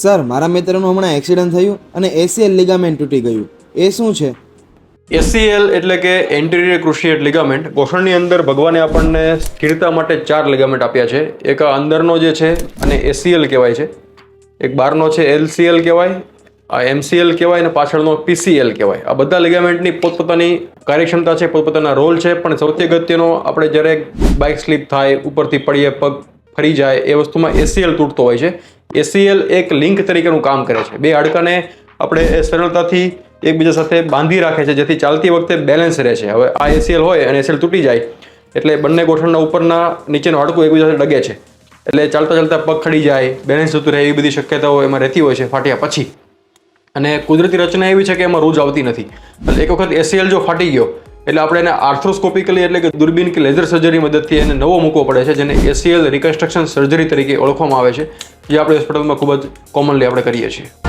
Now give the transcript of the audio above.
Sir, મારા મિત્રનું હમણાં accident થયું અને એસીએલ લિગામેન્ટ તૂટી ગયું. એ શું છે? એસીએલ એટલે કે એન્ટિરિયર ક્રુશિયેટ લિગામેન્ટ ઘોષણની અંદર ભગવાને આપણને સ્થિરતા માટે ચાર લિગામેન્ટ આપ્યા છે. એક અંદરનો જે છે અને એસીએલ કહેવાય છે. એક બહારનો છે એલસીએલ કહેવાય, આ એમસીએલ કહેવાય અને પાછળનો પીસીએલ કહેવાય. આ બધા લિગામેન્ટની પોતપોતાની કાર્યક્ષમતા છે, પોતપોતાના રોલ છે, પણ સૌથી અગત્યનો આપણે જ્યારે બાઇક સ્લીપ થાય, ઉપરથી પડીએ પગ ફરી જાય, એ વસ્તુમાં એસીએલ તૂટતો હોય છે. એસીએલ એક લિંક તરીકેનું કામ કરે છે. બે હાડકાને આપણે સરળતાથી એકબીજા સાથે બાંધી રાખે છે, જેથી ચાલતી વખતે બેલેન્સ રહે છે. હવે આ એસીએલ હોય અને એસીએલ તૂટી જાય, એટલે બંને ગોઠણના ઉપરના નીચેનું હાડકું એકબીજા સાથે ડગે છે. એટલે ચાલતા ચાલતા પગ ખડી જાય બેલેન્સ જતું રહે એવી બધી શક્યતાઓ એમાં રહેતી હોય છે ફાટ્યા પછી. અને કુદરતી રચના એવી છે કે એમાં રૂજ આવતી નથી. એટલે એક વખત એસીએલ જો ફાટી ગયો એટલે આપણે એને આર્થ્રોસ્કોપિકલી એટલે કે દૂરબીન કે લેઝર સર્જરી મદદથી એને નવો મૂકવો પડે છે, જેને એસીએલ રિકન્સ્ટ્રક્શન સર્જરી તરીકે ઓળખવામાં આવે છે, જે આપણે હોસ્પિટલમાં ખૂબ જ કોમનલી આપણે કરીએ છીએ.